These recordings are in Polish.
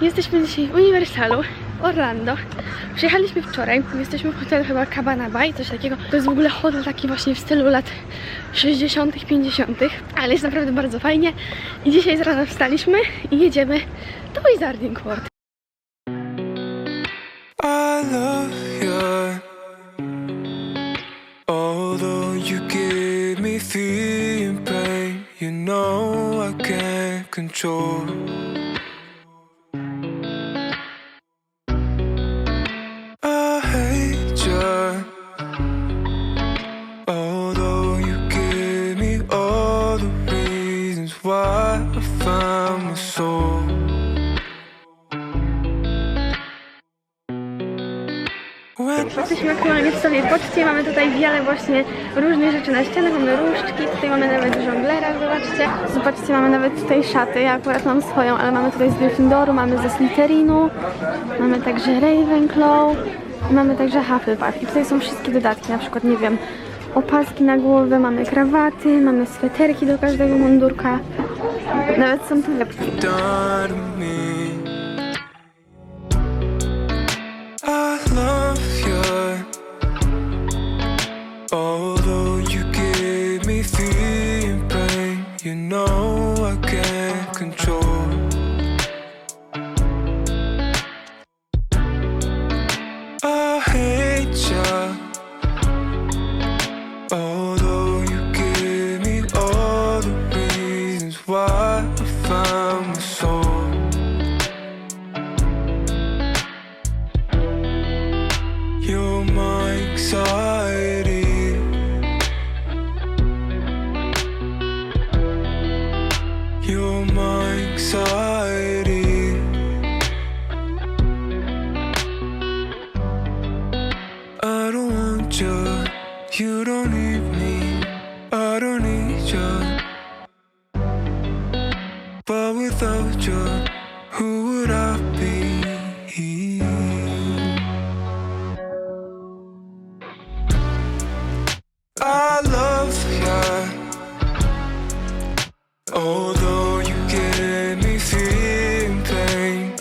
Jesteśmy dzisiaj w Uniwersalu Orlando. Przyjechaliśmy wczoraj. Jesteśmy w hotelu chyba Cabana Bay, coś takiego. To jest w ogóle hotel taki właśnie w stylu lat 60., 50., ale jest naprawdę bardzo fajnie. I dzisiaj z rana wstaliśmy i jedziemy do Wizarding World. I love you. Although you give me feel pain, you know I can't control. Sobie poczcie. Mamy tutaj wiele właśnie różnych rzeczy na ścianach. Mamy różdżki, tutaj mamy nawet żonglera, zobaczcie. Zobaczcie, mamy nawet tutaj szaty. Ja akurat mam swoją, ale mamy tutaj z Gryffindoru, mamy ze Slytherinu, mamy także Ravenclaw mamy także Hufflepuff. I tutaj są wszystkie dodatki, na przykład, nie wiem, opaski na głowę, mamy krawaty, mamy sweterki do każdego mundurka. Nawet są torebki.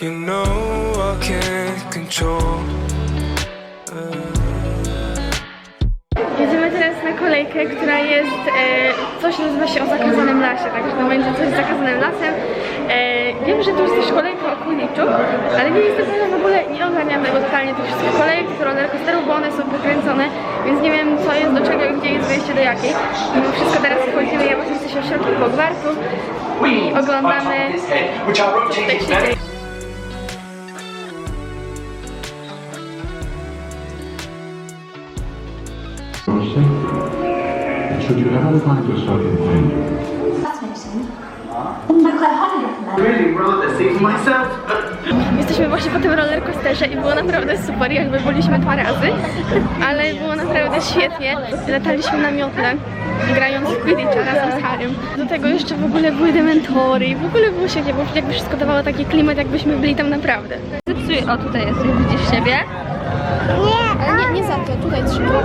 You know I can't control. Jedziemy teraz na kolejkę, która jest, e, coś nazywa się o zakazanym lasie, także to będzie coś z zakazanym lasem. E, wiem, że tu jest też kolejka o Quidditchu, ale nie jestem pewna w ogóle, nie ogarniam tego totalnie tych wszystkich kolejek, tych rollercoasterów, bo one są pokręcone, więc nie wiem co jest do czego i gdzie jest wejście do jakiej. Mimo wszystko teraz wchodzimy, ja właśnie jesteśmy w środku Hogwartu i oglądamy, co tutaj się dzieje. Should you ever find yourself in danger, really rather see myself. Jesteśmy właśnie po tym rollercoasterze i było naprawdę super, jakby byliśmy dwa razy, ale było naprawdę świetnie. Lataliśmy na miotle, grając w Quidditcha razem z Harrym. Do tego jeszcze w ogóle były dementory i w ogóle było świetnie, bo jakby wszystko dawało taki klimat, jakbyśmy byli tam naprawdę. Zepsuj, o tutaj jest, widzisz siebie? Ale nie, nie za to, tutaj trzymaj.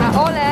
A Ole?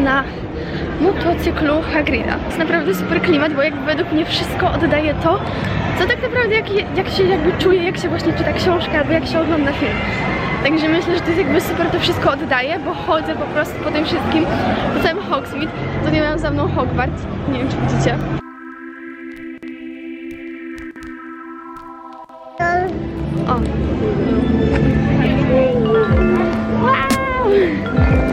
Na motocyklu Hagrida. To jest naprawdę super klimat, bo jakby według mnie wszystko oddaje to, co tak naprawdę jak, jak się jakby czuje, jak się właśnie czyta książkę albo jak się ogląda film. Także myślę, że to jest jakby super to wszystko oddaje, bo chodzę po prostu po tym wszystkim, po całym Hogsmeade. Tutaj miałam za mną Hogwarts, nie wiem czy widzicie. O. Wow!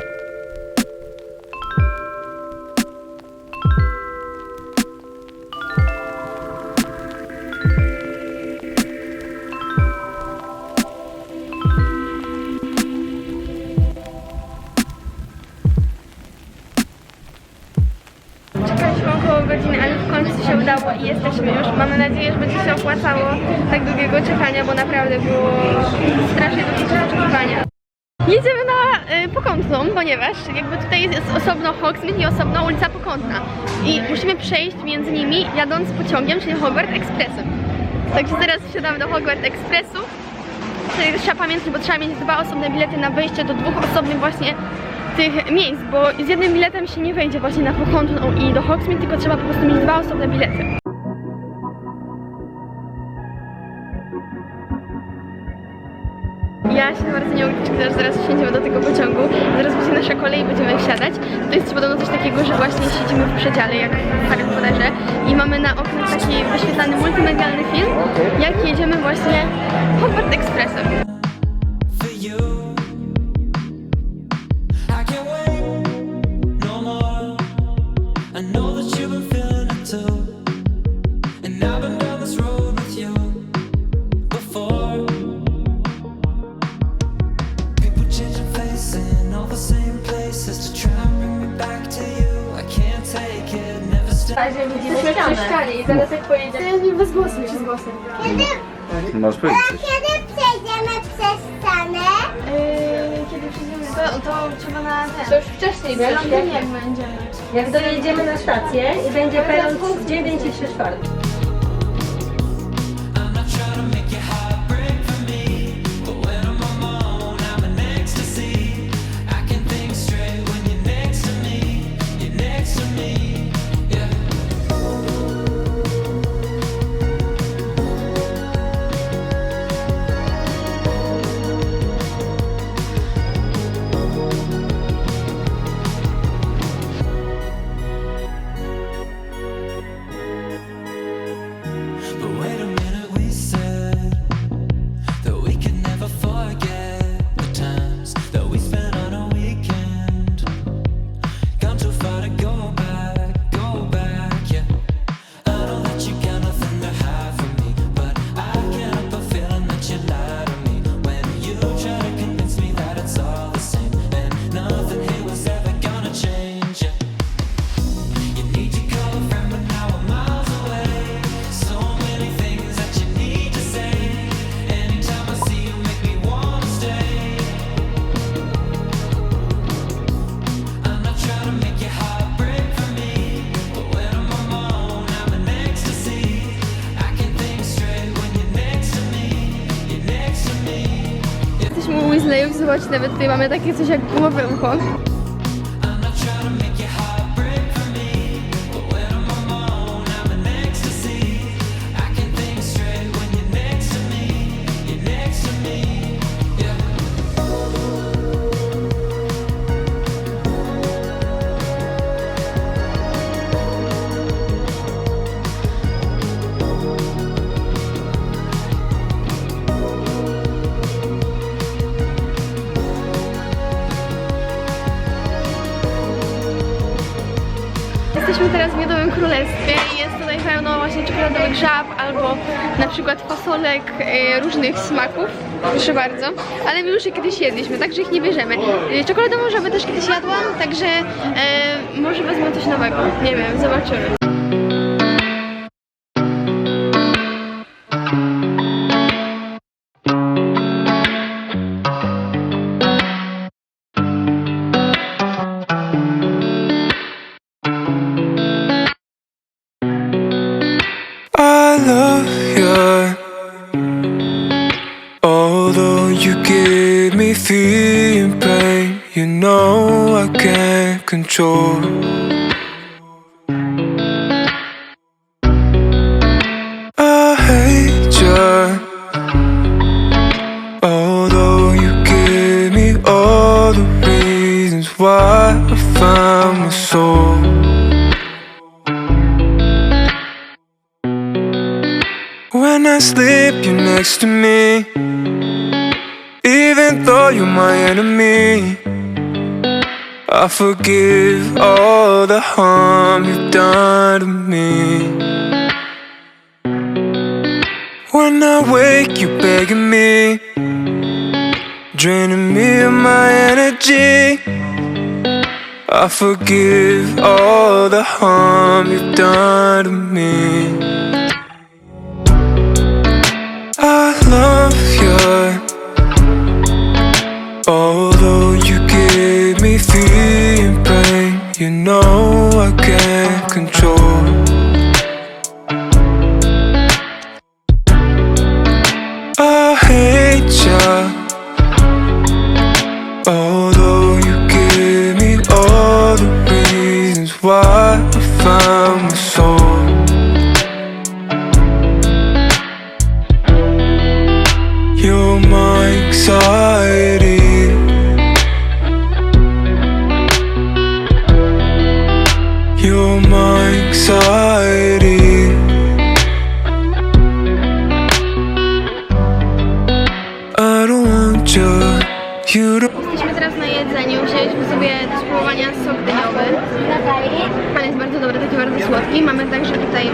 I jesteśmy już. Mamy nadzieję, że będzie się opłacało tak długiego czekania, bo naprawdę było strasznie czas oczekiwania. Jedziemy na y, Pokątną, ponieważ jakby tutaj jest osobno Hogsmeade i osobno ulica Pokątna. I musimy przejść między nimi jadąc pociągiem, czyli Hogwarts Expressem. Także teraz wsiadamy do Hogwarts Expressu. Tutaj trzeba pamiętać, bo trzeba mieć dwa osobne bilety na wejście do dwóch osobnych właśnie tych miejsc, bo z jednym biletem się nie wejdzie właśnie na Pokątną i do Hogsmeade, tylko trzeba po prostu mieć dwa osobne bilety. Ja się bardzo nie doczekać, aż zaraz wsiądziemy do tego pociągu. Zaraz będzie nasza kolej i będziemy wsiadać. To jest podobno coś takiego, że właśnie siedzimy w przedziale, jak w Harry Potterze i mamy na oknach taki wyświetlany multimedialny film, jak jedziemy właśnie Hogwarts Expressem. Trzeba na ten... To już wcześniej będzie. Londynie jak będziemy. Jak dojedziemy na stację i będzie peron 9 i 3 czwarte. Weasleyów, zobaczcie, nawet tutaj mamy Jesteśmy teraz w Miodowym Królestwie i jest tutaj pełno właśnie czekoladowych żab albo na przykład fasolek e, różnych smaków. Proszę bardzo. Ale my już je kiedyś jedliśmy, także ich nie bierzemy. E, czekoladową żabę też kiedyś jadłam, także e, może wezmę coś nowego. Nie wiem, zobaczymy. Why I found my soul. When I sleep, you're next to me. Even though you're my enemy, I forgive all the harm you've done to me. When I wake, you begging me, draining me of my energy. I forgive all the harm you've done to me. I love you. what you found my soul jedzeniu, wzięliśmy sobie do spróbowania sok dyniowy. Pan jest bardzo dobry, taki bardzo słodki. Mamy także tutaj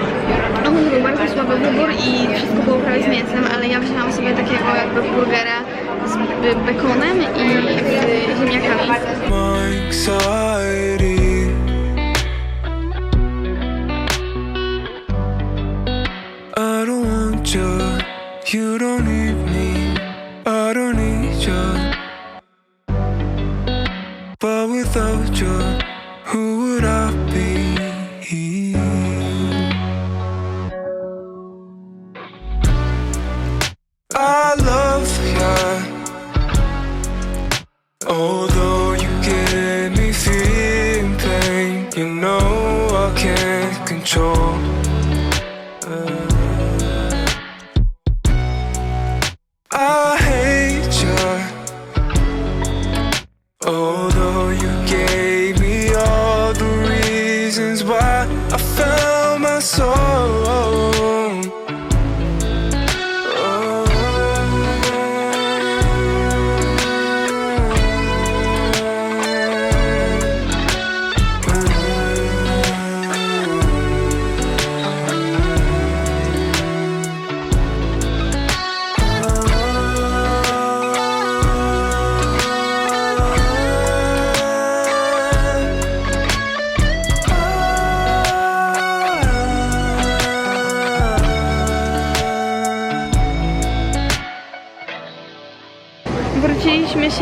ogólnie był bardzo słaby wybór i wszystko było prawie z mięsem, ale ja wzięłam sobie takiego jakby burgera z be- bekonem i z ziemniakami. you don't need But without you, who would I be? I love you. Although you give me fear and pain, you know I can't control. I hate you. Although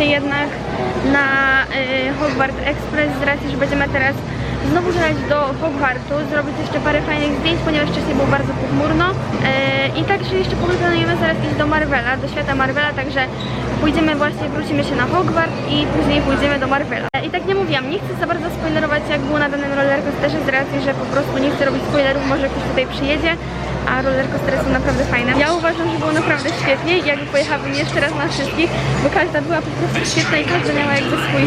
się jednak na y, Hogwarts Express z racji, że będziemy teraz znowu żerać do Hogwartu, zrobić jeszcze parę fajnych zdjęć, ponieważ wcześniej było bardzo pochmurno y, i także jeszcze planujemy zaraz iść do Marvela, do świata Marvela, także pójdziemy właśnie, wrócimy się na Hogwart i później pójdziemy do Marvela. I tak nie mówiłam, nie chcę za bardzo spoilerować jak było na danym rollercoasterze z racji, że po prostu nie chcę robić spoilerów, może ktoś tutaj przyjedzie, a rollercoastery są naprawdę fajne. Ja uważam, że było naprawdę świetnie i jakby pojechałabym jeszcze raz na wszystkich, bo każda była po prostu świetna i każda miała jakby swój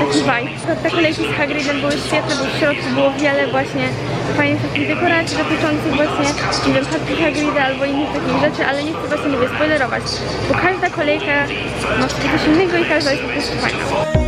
taki vibe. Te kolejki z Hagridem były świetne, bo w środku było wiele właśnie fajnych takich dekoracji dotyczących właśnie, nie wiem, chatki Hagrida albo innych takich rzeczy, ale nie chcę właśnie, mówię, spoilerować, bo każda kolejka ma coś innego i każda jest po prostu fajna.